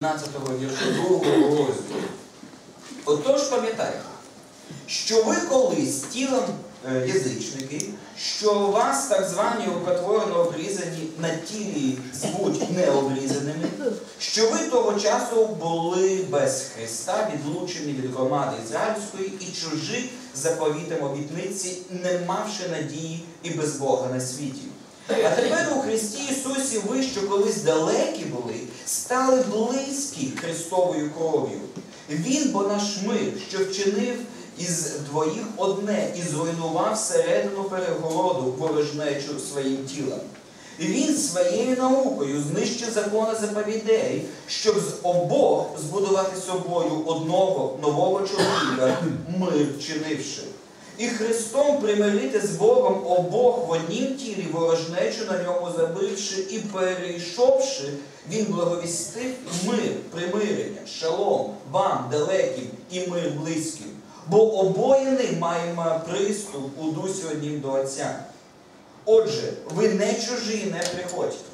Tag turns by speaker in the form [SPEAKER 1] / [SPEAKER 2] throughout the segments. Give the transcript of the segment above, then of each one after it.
[SPEAKER 1] 15 віршу другого розділу. Отож пам'ятайте, що ви колись тілом е, язичники, що у вас так звані употворено обрізані на тілі звуть необрізаними, що ви того часу були без Христа, відлучені від громади ізраїльської і чужі заповітом обітниці, не мавши надії і без Бога на світі. А тепер у Христі Ісусі ви, що колись далекі були, стали близькі Христовою кров'ю. Він, бо наш мир, що вчинив із двоїх одне і зруйнував середину перегороду ворожнечу своїм тілом. Він своєю наукою знищив закони заповідей, щоб з обох збудувати собою одного нового чоловіка, мир вчинивши. І Христом примирити з Богом обох в однім тілі ворожнечу на ньому забивши і перейшовши, він благовістив мир, примирення, шалом, вам далеким і мир близьким. Бо обоє маємо приступ у дусі однім до Отця. Отже, ви не чужі, не приходьте,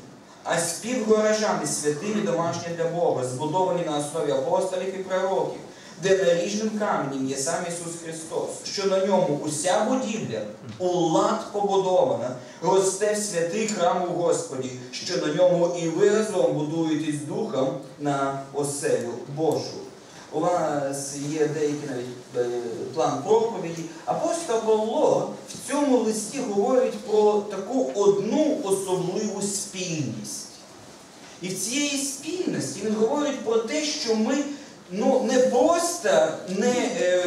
[SPEAKER 1] а співгорожани святими домашні для Бога, збудовані на основі апостолів і пророків, де наріжним каменем є сам Ісус Христос, що на ньому уся будівля у лад побудована, росте в святий храм у Господі, що на ньому і ви разом будуєтесь духом на оселю Божу. У вас є деякий навіть е, план проповіді. Апостол Павло в цьому листі говорить про таку одну особливу спільність. І в цієї спільності він говорить про те, що ми ну, не просто не е,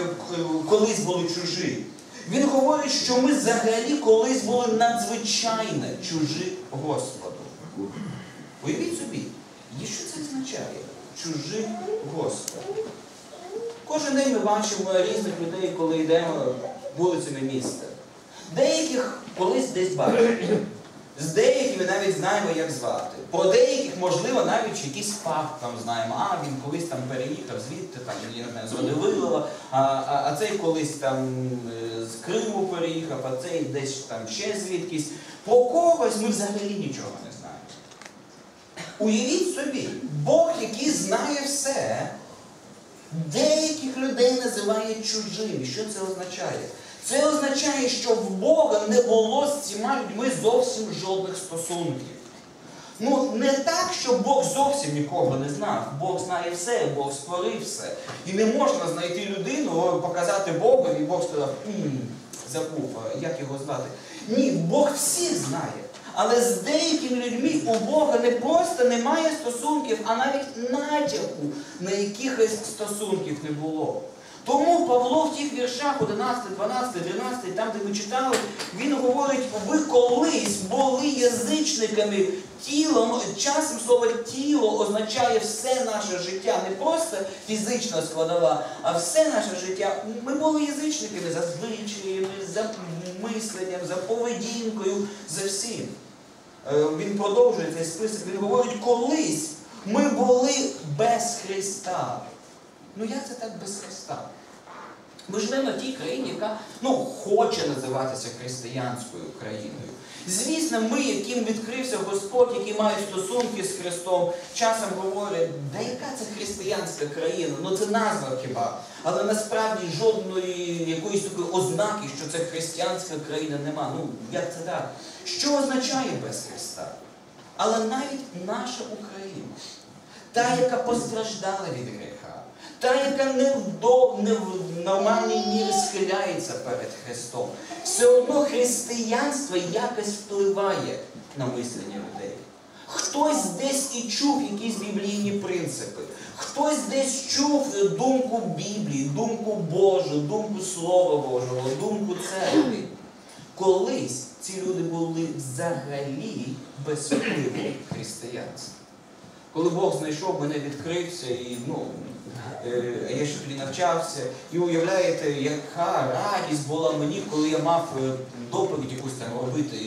[SPEAKER 1] колись були чужі. Він говорить, що ми взагалі колись були надзвичайно чужі Господу. Уявіть собі, і що це означає? Чужі Господу. Кожен день ми бачимо різних людей, коли йдемо вулицями міста. Деяких колись десь бачимо. З деякими навіть знаємо, як звати. Про деяких, можливо, навіть якийсь факт там знаємо. А він колись там переїхав звідти, там, я не знаю, а, а, а цей колись там е, з Криму переїхав, а цей десь там ще звідкись. По когось ми взагалі нічого не знаємо. Уявіть собі, Бог, який знає все, деяких людей називає чужими. Що це означає? Це означає, що в Бога не було з цими людьми зовсім жодних стосунків. Ну, не так, що Бог зовсім нікого не знав. Бог знає все, Бог створив все. І не можна знайти людину, показати Богу, і Бог сказав, «М, забув, як його звати. Ні, Бог всіх знає. Але з деякими людьми у Бога не просто немає стосунків, а навіть натяку на якихось стосунків не було. Тому Павло в тих віршах 11, 12, 13, там, де ми читали, він говорить, ви колись були язичниками тілом, часом слово тіло означає все наше життя, не просто фізична складова, а все наше життя. Ми були язичниками за звичаями, за мисленням, за поведінкою, за всім. Е, Він продовжує цей список, він говорить, колись ми були без Христа. Ну як це так без Христа? Ми живемо в тій країні, яка ну, хоче називатися християнською країною. Звісно, ми, яким відкрився Господь, які мають стосунки з Христом, часом говорять, да яка це християнська країна? Ну це назва хіба. Але насправді жодної якоїсь такої ознаки, що це християнська країна нема. Ну як це так? Що означає без Христа? Але навіть наша Україна, та, яка постраждала від гріха, та, яка не в, не в нормальній мірі схиляється перед Христом, все одно християнство якось впливає на мислення людей. Хтось десь і чув якісь біблійні принципи, хтось десь чув думку Біблії, думку Божу, думку Слова Божого, думку церкви. Колись ці люди були взагалі без впливу християнства. Коли Бог знайшов мене, відкрився, і ну, е, я ще тоді навчався, і уявляєте, яка радість була мені, коли я мав е, доповідь якусь там робити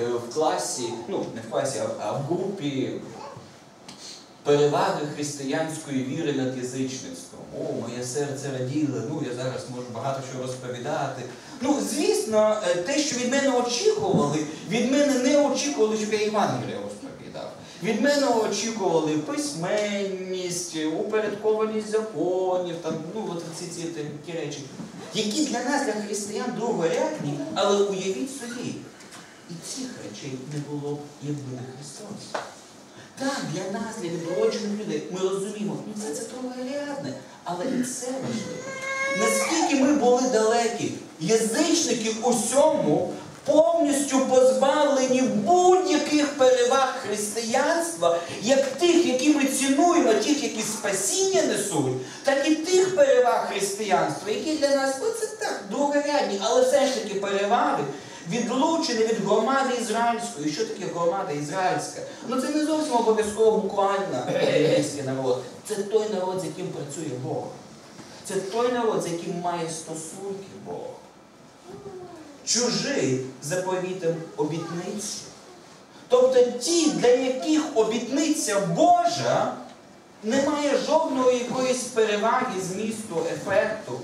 [SPEAKER 1] е, в класі, ну не в класі, а, а в групі переваги християнської віри над язичництвом. О, моє серце раділо, ну я зараз можу багато чого розповідати. Ну, звісно, те, що від мене очікували, від мене не очікували, щоб я Євангелія розповідав. Від мене очікували письменність, упорядкованість законів, там, ну, от ці, ці такі речі, які для нас, для християн, другорядні, але уявіть собі, і цих речей не було якби не Христос. Так, для нас, для відроджених людей, ми розуміємо, ну це, це другорядне, але і це важливо. Наскільки ми були далекі, язичники усьому повністю позбавлені будь-яких переваг християнства, як тих, які ми цінуємо, тих, які спасіння несуть, так і тих переваг християнства, які для нас, ну це так, другорядні, але все ж таки переваги. Відлучені від громади ізраїльської. Що таке громада ізраїльська? Ну це не зовсім обов'язково буквально єврейський народ. Це той народ, з яким працює Бог. Це той народ, з яким має стосунки Бог. Чужий заповітом обітниці. Тобто ті, для яких обітниця Божа не має жодної якоїсь переваги змісту, ефекту,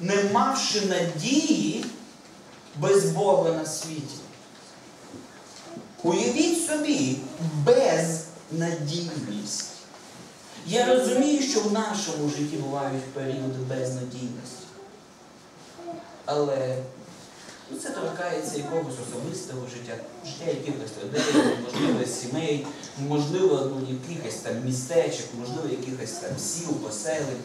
[SPEAKER 1] не мавши надії без Бога на світі. Уявіть собі безнадійність. Я розумію, що в нашому житті бувають періоди безнадійності. Але ну, це торкається якогось особистого життя, життя якихось людей, можливо, сімей, можливо, ну, якихось там містечок, можливо, якихось там сіл, поселень.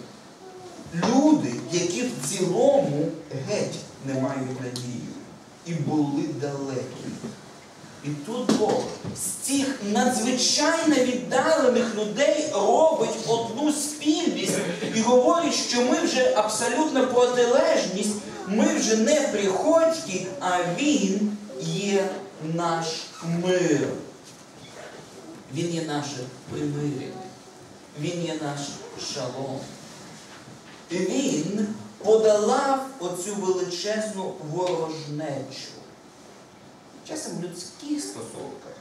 [SPEAKER 1] Люди, які в цілому геть не мають надії і були далекі. І тут Бог з цих надзвичайно віддалених людей робить одну спільність і говорить, що ми вже абсолютно протилежність, ми вже не приходькі, а Він є наш мир. Він є наше примирення. Він є наш шалом. Він подолав оцю величезну ворожнечу. Часом в людських стосунках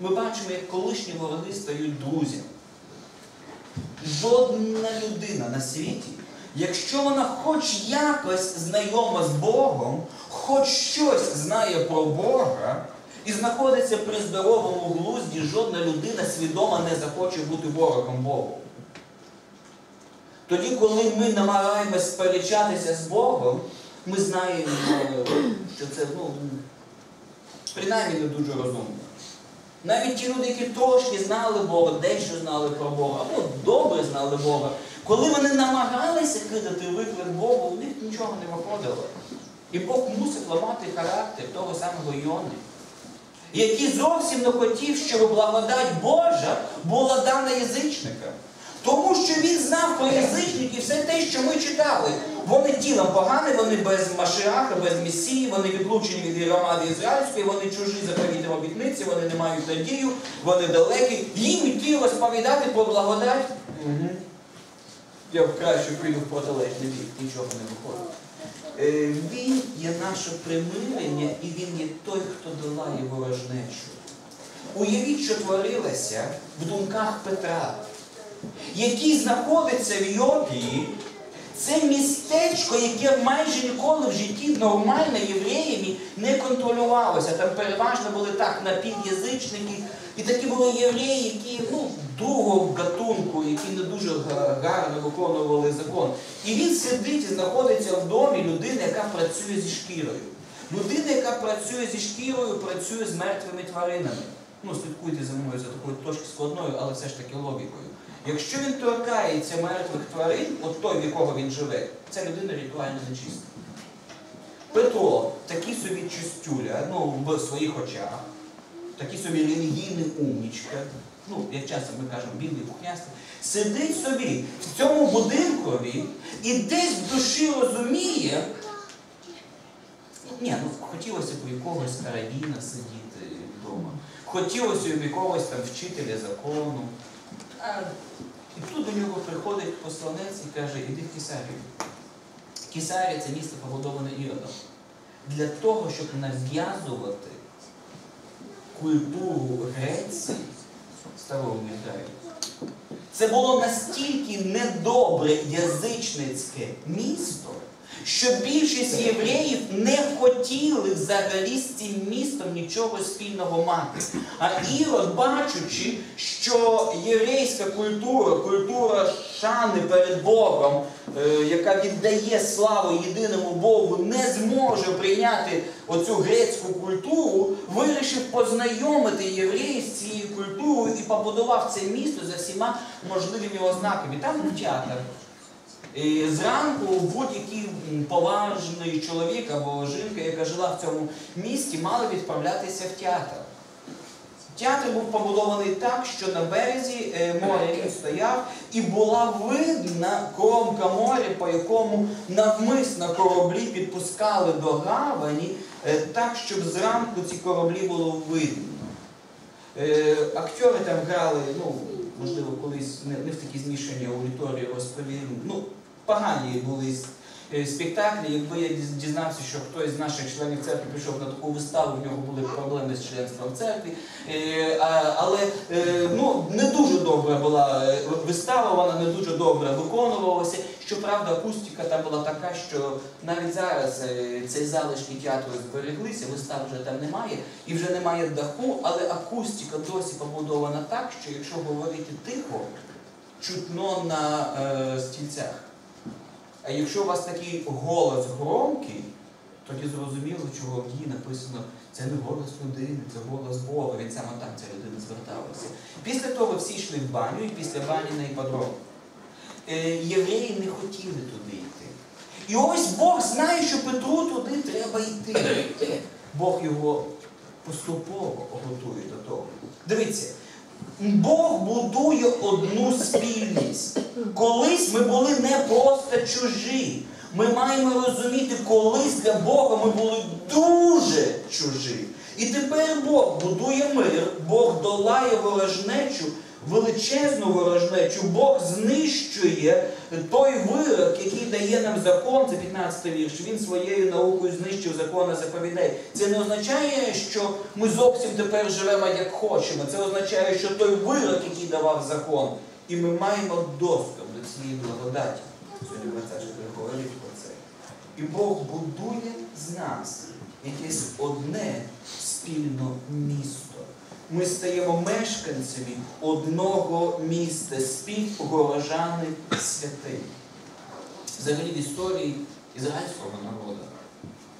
[SPEAKER 1] ми бачимо, як колишні вороги стають друзями. Жодна людина на світі, якщо вона хоч якось знайома з Богом, хоч щось знає про Бога і знаходиться при здоровому глузді, жодна людина свідомо не захоче бути ворогом Богу. Тоді, коли ми намагаємось сперечатися з Богом, ми знаємо, що це ну, принаймні не дуже розумно. Навіть ті люди, які трошки знали Бога, дещо знали про Бога, або добре знали Бога, коли вони намагалися кидати виклик Богу, у них нічого не виходило. І Бог мусив ламати характер того самого Йони, який зовсім не хотів, щоб благодать Божа була дана язичникам. Тому що він знав про язичників все те, що ми читали. Вони тілом погані, вони без Машиаха, без Месії, вони відлучені від громади ізраїльської, вони чужі заповітом обітниці, вони не мають надію, вони далекі. Їм йти розповідати про благодать. Я краще піду в протилежний бік, нічого не виходить. Е, Він є наше примирення і він є той, хто долає ворожнечу. Уявіть, що творилося в думках Петра який знаходиться в Йопії, це містечко, яке майже ніколи в житті нормально євреями не контролювалося. Там переважно були так напів'язичники, і такі були євреї, які ну, другого гатунку, які не дуже гарно виконували закон. І він сидить і знаходиться в домі людини, яка працює зі шкірою. Людина, яка працює зі шкірою, працює з мертвими тваринами. Ну, слідкуйте за мною за такою трошки складною, але все ж таки логікою. Якщо він торкається мертвих тварин, от той, в якого він живе, ця людина ритуально нечиста. Петро, такий собі чистюля, ну, в своїх очах, такий собі релігійний умнічка, ну, як часто ми кажемо, білий пухнястий, сидить собі в цьому будинкові і десь в душі розуміє, ні, ну хотілося б у якогось карабіна сидіти вдома, хотілося б якогось там вчителя закону. А, і тут до нього приходить посланець і каже, іди в Кесарію. Кесарія це місто побудоване Іродом. Для того, щоб нав'язувати культуру Греції старого Ізраїлю. Це було настільки недобре язичницьке місто, що більшість євреїв не хотіли взагалі з цим містом нічого спільного мати. А Ірод, бачучи, що єврейська культура, культура шани перед Богом, е, яка віддає славу єдиному Богу, не зможе прийняти оцю грецьку культуру, вирішив познайомити євреїв з цією культурою і побудував це місто за всіма можливими ознаками. Там театр. Зранку будь-який поважний чоловік або жінка, яка жила в цьому місті, мала відправлятися в театр. Театр був побудований так, що на березі е, моря він стояв, і була видна кромка моря, по якому навмисно кораблі підпускали до гавані, е, так, щоб зранку ці кораблі було видно. Е, Актори там грали, ну, можливо, колись не, не в такі змішані аудиторії розповім. Ну, погані були е, спектаклі. Якби я дізнався, що хтось з наших членів церкви пішов на таку виставу, в нього були проблеми з членством в церкві. Е, Але е, ну, не дуже добра була вистава, вона не дуже добре виконувалася. Щоправда, акустика там була така, що навіть зараз цей залишки театру збереглися, вистав вже там немає, і вже немає даху, але акустика досі побудована так, що якщо говорити тихо, чутно на е, стільцях. А якщо у вас такий голос громкий, тоді зрозуміло, чого в дії написано, це не голос людини, це голос Бога. Він саме так ця людина зверталася. Після того всі йшли в баню і після бані на іподром. Е, євреї не хотіли туди йти. І ось Бог знає, що Петру туди треба йти. Бог його поступово готує до того. Дивіться, Бог будує одну спільність. Колись ми були не просто чужі. Ми маємо розуміти, колись для Бога ми були дуже чужі. І тепер Бог будує мир, Бог долає ворожнечу, величезну ворожнечу, Бог знищує той вирок, який дає нам закон, це 15 вірш. Він своєю наукою знищив закони заповідей. Це не означає, що ми зовсім тепер живемо як хочемо. Це означає, що той вирок, який давав закон, і ми маємо доступ до цієї благодаті. Сьогодні Мацаш говорить про це. І Бог будує з нас якесь одне спільне місто. Ми стаємо мешканцями одного міста, співгорожани святих. Взагалі в історії ізраїльського народу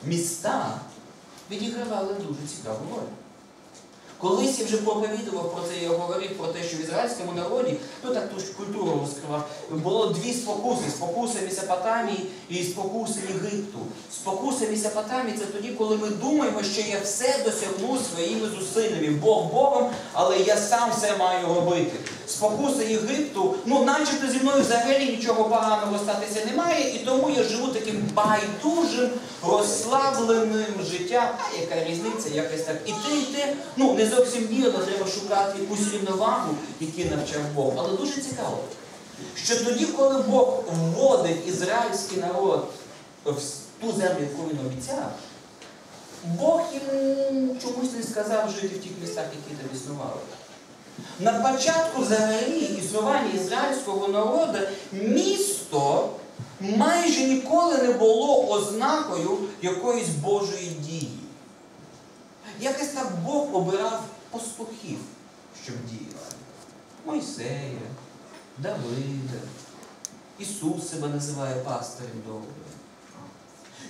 [SPEAKER 1] міста відігравали дуже цікаву роль. Колись я вже проповідував про це, я говорив про те, що в ізраїльському народі, ну так ту ж культуру розкривав, було дві спокуси: спокуса Месопотамії і спокуса Єгипту. Спокуса Месопотамії це тоді, коли ми думаємо, що я все досягну своїми зусиллями, Бог Богом, але я сам все маю робити. Спокуса Єгипту, ну начебто зі мною взагалі нічого поганого статися немає, і тому я живу таким байдужим, розслабленим життям. А яка різниця, якось так. І те, і те, ну не зовсім вірно, треба шукати якусь рівновагу, яку навчав Бог. Але дуже цікаво, що тоді, коли Бог вводив ізраїльський народ в ту землю, яку він обіцяв, Бог йому чомусь не сказав жити в тих містах, які там існували. На початку взагалі існування ізраїльського народу місто майже ніколи не було ознакою якоїсь Божої дії. Якось так Бог обирав пастухів, щоб діяли. Мойсея, Давида, Ісус себе називає пастирем добрим.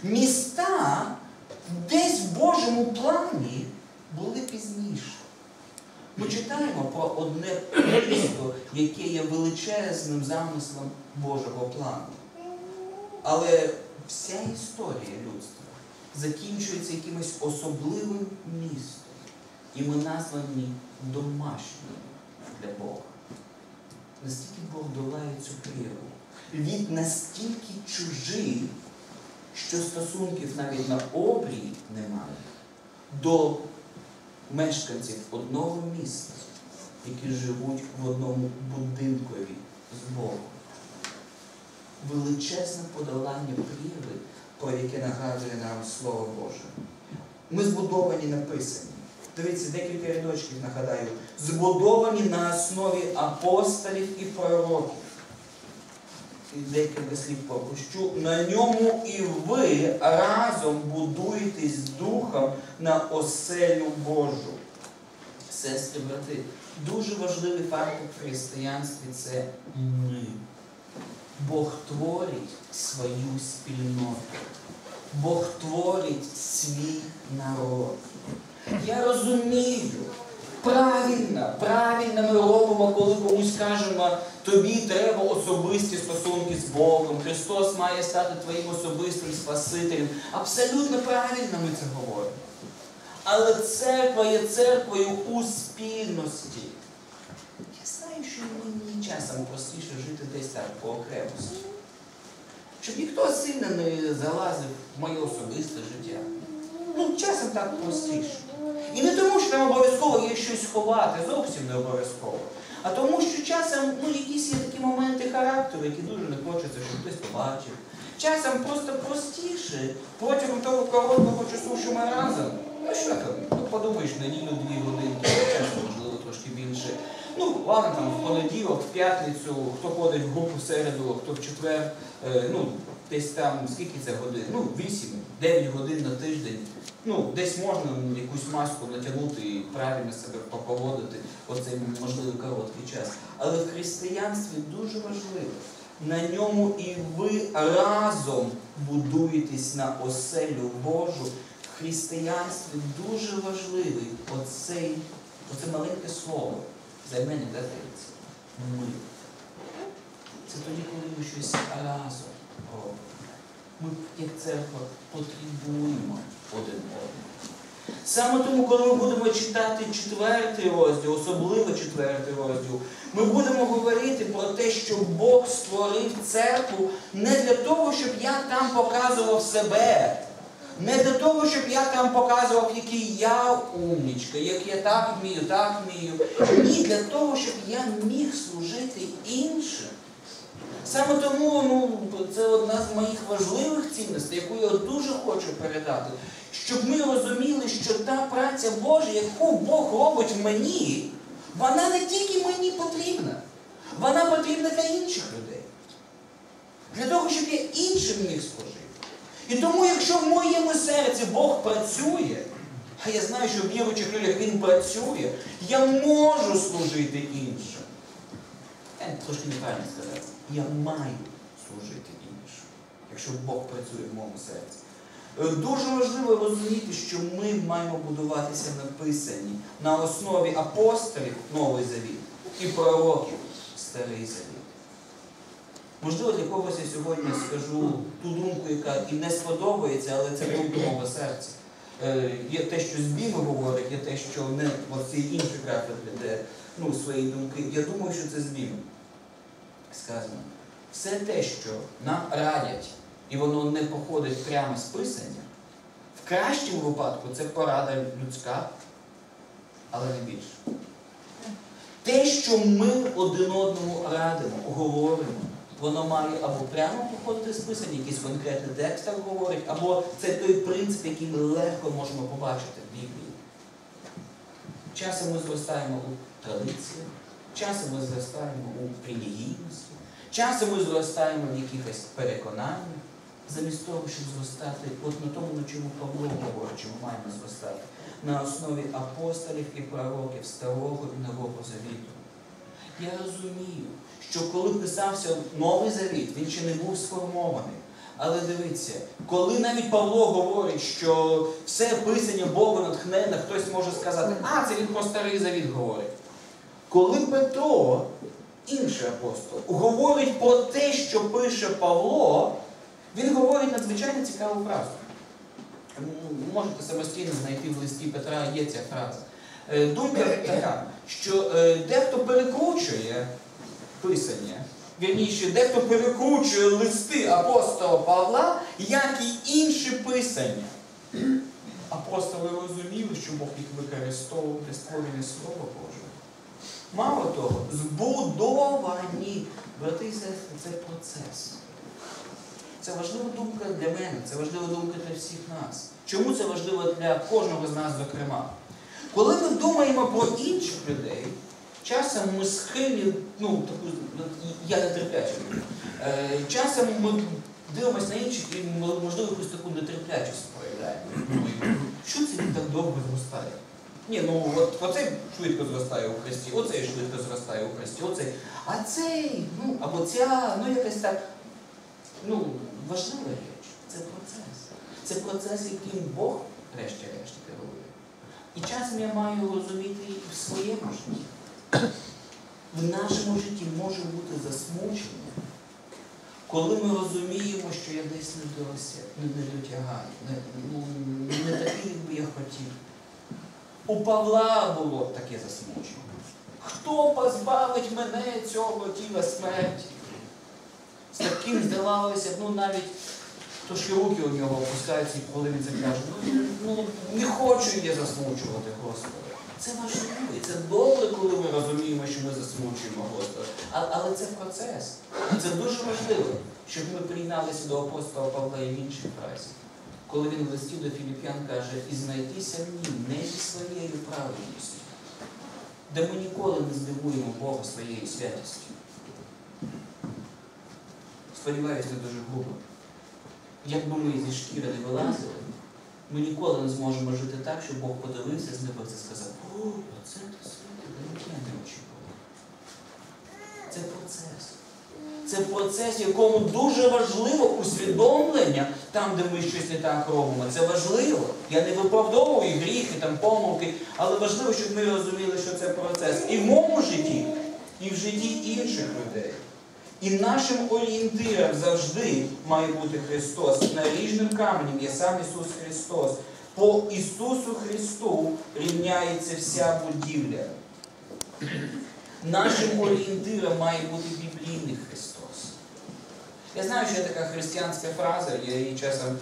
[SPEAKER 1] Міста десь в Божому плані були пізніше. Ми читаємо про одне місто, яке є величезним замислом Божого плану. Але вся історія людства закінчується якимось особливим містом. І ми названі домашнім для Бога. Настільки Бог долає цю прірву. Він настільки чужий, що стосунків навіть на обрії немає до мешканців одного міста, які живуть в одному будинкові з Богом. Величезне подолання прірви, про яке нагадує нам Слово Боже. Ми збудовані написані. Дивіться, декілька рядочків нагадаю. Збудовані на основі апостолів і пророків. І декілька слів пропущу. На ньому і ви разом будуєтесь духом на оселю Божу. Сестри, брати, дуже важливий факт у християнстві це ми. Бог творить свою спільноту. Бог творить свій народ. Я розумію, правильно, правильно ми робимо, коли комусь кажемо, тобі треба особисті стосунки з Богом, Христос має стати твоїм особистим Спасителем. Абсолютно правильно ми це говоримо. Але церква є церквою у спільності. Я знаю, що мені часом простіше жити десь так по окремості. Щоб ніхто сильно не залазив в моє особисте життя. Ну, часом так простіше. І не тому, що там обов'язково є щось ховати, зовсім не обов'язково. А тому, що часом ну, якісь є такі моменти характеру, які дуже не хочеться, щоб хтось побачив. Часом просто простіше протягом того короткого часу, що ми разом. Ну що там? Ну подумаєш, неділю дві годинки, часом, можливо, трошки більше. Ну, ладно, там в понеділок, в п'ятницю, хто ходить в групу в середу, хто в четвер, е, ну, десь там, скільки це годин? Ну, 8-9 годин на тиждень. Ну, десь можна якусь маску натягнути і правильно себе поводити оцей можливо короткий час. Але в християнстві дуже важливо. На ньому і ви разом будуєтесь на оселю Божу. В християнстві дуже важливий оцей, оце маленьке слово. Займенник дається. Ми. Це тоді, коли ми щось разом робимо. Ми, як церква, потребуємо один одного. Саме тому, коли ми будемо читати четвертий розділ, особливо четвертий розділ, ми будемо говорити про те, що Бог створив церкву не для того, щоб я там показував себе. Не для того, щоб я там показував, який я умнічка, як я так вмію, так вмію. Ні, для того, щоб я міг служити іншим. Саме тому ну, це одна з моїх важливих цінностей, яку я дуже хочу передати, щоб ми розуміли, що та праця Божа, яку Бог робить мені, вона не тільки мені потрібна, вона потрібна для інших людей. Для того, щоб я іншим міг служити. І тому, якщо в моєму серці Бог працює, а я знаю, що в віруючих людях Він працює, я можу служити іншим. Я трошки неправильно сказав. Я маю служити іншим, якщо Бог працює в моєму серці. Е, Дуже важливо розуміти, що ми маємо будуватися на Писанні на основі апостолів Новий Завіт і пророків Старий Завіт. Можливо, для когось я сьогодні скажу ту думку, яка і не сподобається, але це думка мого серця. Е, Є те, що з Біми говорить, є те, що не оці інші кафедри, де ну, свої думки. Я думаю, що це з Біми сказано. Все те, що нам радять, і воно не походить прямо з Писання, в кращому випадку це порада людська, але не більше. Те, що ми один одному радимо, говоримо, воно має або прямо походити з Писання, якийсь конкретний текст говорить, або це той принцип, який ми легко можемо побачити в Біблії. Часом ми зростаємо у традиціях, часом ми зростаємо у релігійності, часом ми зростаємо в якихось переконаннях, замість того, щоб зростати от на тому, на чому Павло говорить, що ми маємо зростати, на основі апостолів і пророків Старого і Нового Завіту. Я розумію, що коли писався Новий Завіт, він ще не був сформований. Але дивіться, коли навіть Павло говорить, що все писання Бога натхненне, хтось може сказати, а це він про старий завіт говорить. Коли Петро, інший апостол, говорить про те, що пише Павло, він говорить надзвичайно цікаву фразу. Можете самостійно знайти в листі Петра, є ця фраза. Е, Думка така, що е, дехто перекручує писання, вірніше, дехто перекручує листи апостола Павла, як і інші писання. Апостоли розуміли, що Бог їх використовував для створення Слова Божого. Мало того, збудовані, брати і сестри, це процес. Це важлива думка для мене, це важлива думка для всіх нас. Чому це важливо для кожного з нас, зокрема? Коли ми думаємо про інших людей, часом ми схильні, ну, таку, я не терплячий, Е, Часом ми дивимося на інших і можливо якусь таку нетерплячість проявляємо. Що це він так довго зростає? Ні, ну от оцей швидко зростає у Христі, оцей швидко зростає у Христі, оцей. А цей, ну, або ця, ну якась так, ну, важлива річ. Це процес. Це процес, яким Бог, врешті-решт, керує. І часом я маю розуміти і в своєму житті. В нашому житті може бути засмучення, коли ми розуміємо, що я десь не доросяг, не, дотягаю, не, ну, не такий, як би я хотів. У Павла було таке засмучення. Хто позбавить мене цього тіла смерті? З таким здавалося, ну навіть трошки руки у нього опускаються, і коли він це каже, ну, ну не хочу я засмучувати Господа. Це важливо, це добре, коли ми розуміємо, що ми засмучуємо Господа. Але це процес. Це дуже важливо, щоб ми приєдналися до апостола Павла і в іншій фразі. Коли він в листі до Філіп'ян каже, і знайтися ній не зі своєю праведністю, де ми ніколи не здивуємо Бога своєю святістю. Сподіваюся, не дуже грубо. Якби ми зі шкіри не вилазили, ми ніколи не зможемо жити так, щоб Бог подивився з неба і сказав, о, оце ти святий, як я не очікував. Це процес. Це процес, якому дуже важливо усвідомлення там, де ми щось не так робимо. Це важливо. Я не виправдовую гріхи, там, помилки, але важливо, щоб ми розуміли, що це процес і в моєму житті, і в житті інших людей. І нашим орієнтиром завжди має бути Христос. Наріжним каменем є сам Ісус Христос. По Ісусу Христу рівняється вся будівля. Нашим орієнтиром має бути біблійний Христос. Я знаю, що є така християнська фраза, я її часом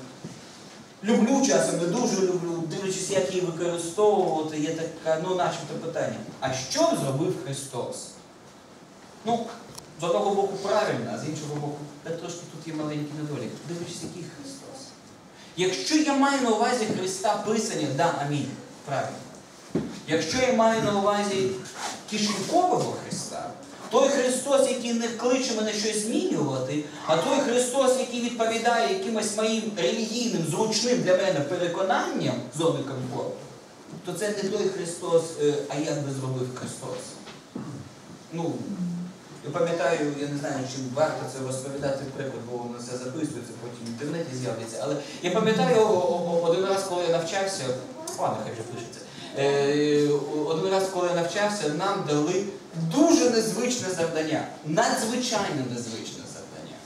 [SPEAKER 1] люблю, часом не дуже люблю, дивлячись, як її використовувати, є така, ну, начебто питання. А що зробив Христос? Ну, з одного боку правильно, а з іншого боку, та трошки тут є маленький недолік. Дивлячись, який Христос. Якщо я маю на увазі Христа Писання, да, амінь, правильно. Якщо я маю на увазі кишенькового Христа, той Христос, який не кличе мене щось змінювати, а той Христос, який відповідає якимось моїм релігійним, зручним для мене переконанням зони комфорту, то це не той Христос, е, а як би зробив Христос. Ну, я пам'ятаю, я не знаю, чи варто це розповідати приклад, бо воно все записується, потім в інтернеті з'явиться. Але я пам'ятаю один раз, коли я навчався, ладно, хай вже пишеться. Е, один раз, коли я навчався, нам дали дуже незвичне завдання. Надзвичайно незвичне завдання.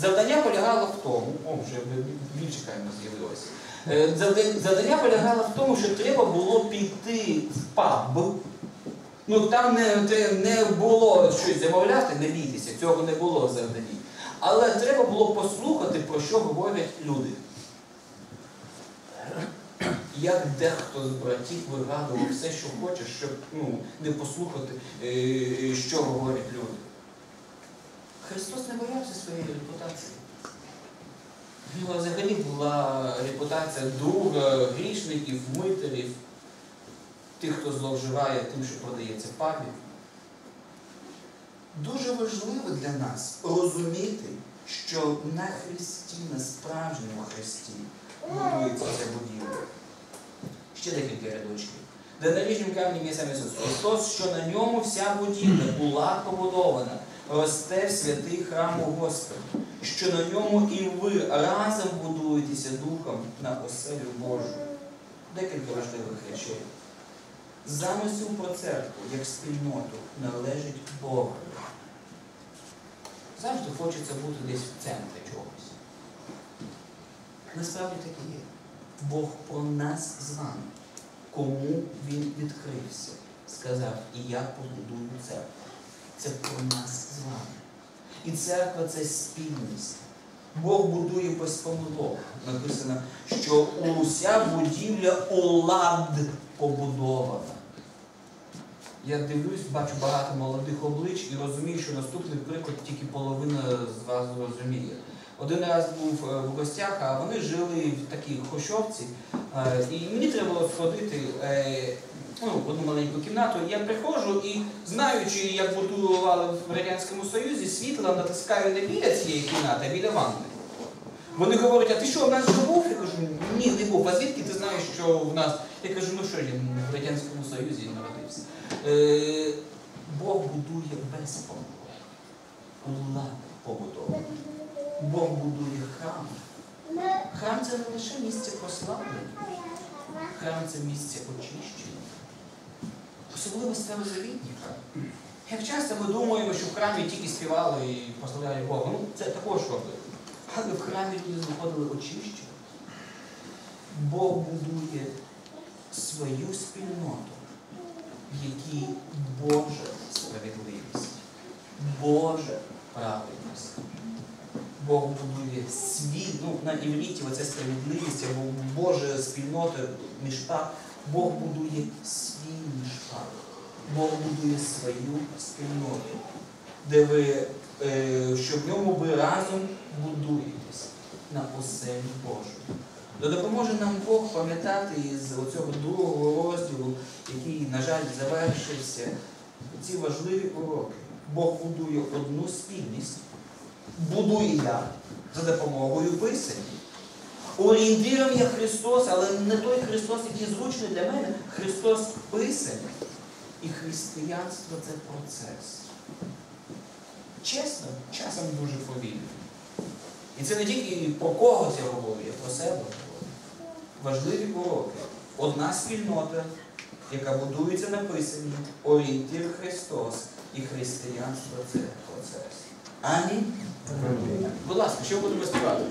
[SPEAKER 1] Завдання полягало в тому, о, вже більше камер з'явилося. Е, Завдання полягало в тому, що треба було піти в паб. Ну там не, не було щось замовляти, не бійтеся, цього не було в. Але треба було послухати, про що говорять люди. Як дехто з братів вигадував все, що хоче, щоб ну, не послухати, е, що говорять люди. Христос не боявся своєї репутації. В нього взагалі була репутація друга грішників, митерів, тих, хто зловживає тим, що продається пабі. Дуже важливо для нас розуміти, що на Христі, на справжньому Христі будується ця будівля. Ще декілька рядочків. Де наріжнім каменем є сам Ісус Христос, що на ньому вся будівля була побудована, росте в святий храм у Господа, що на ньому і ви разом будуєтеся Духом на оселю Божу. Декілька важливих речей. Замисел про церкву як спільноту належить Богу. Завжди хочеться бути десь в центрі чогось. Насправді так і є. Бог про нас з вами. Кому він відкрився, сказав, і я побудую церкву. Це про нас з вами. І церква це спільність. Бог будує без помилок. Написано, що уся будівля у побудована. Я дивлюсь, бачу багато молодих облич і розумію, що наступний приклад тільки половина з вас зрозуміє. Один раз був е, в гостях, а вони жили в такій хощовці, е, і мені треба сходити. е, ну, в одну маленьку кімнату, я приходжу і, знаючи, як будували в Радянському Союзі, світло натискаю не біля цієї кімнати, а біля ванни. Вони говорять, а ти що, в нас вже був? Я кажу, ні, не був. А звідки ти знаєш, що в нас? Я кажу, ну що я в Радянському Союзі народився. Е, Бог будує без помилок. Лад побудовує. Бог будує храм. Храм це не лише місце прославлення. Храм це місце очищення. Особливо старозавітній. Як часто ми думаємо, що в храмі тільки співали і прославляли Бога. Ну, це також робили. Але в храмі люди знаходили очищення. Бог будує свою спільноту, в якій Божа справедливість, Божа праведність. Бог будує свій, ну на івріті оце справедливість або Божа спільнота мішпах. Бог будує свій мішпах. Бог будує свою спільноту, де ви, е, що в ньому ви разом будуєтесь на оселі Божу. То допоможе нам Бог пам'ятати із оцього другого розділу, який, на жаль, завершився, ці важливі уроки. Бог будує одну спільність, будує я за допомогою писання. Орієнтиром є Христос, але не той Христос, який зручний для мене, Христос писання. І християнство це процес. Чесно, часом дуже повільно. І це не тільки про когось я говорю, я про себе. Важливі уроки. Одна спільнота, яка будується на писанні, орієнтир Христос і християнство це процес. Амінь. Будь ласка, що будемо співати?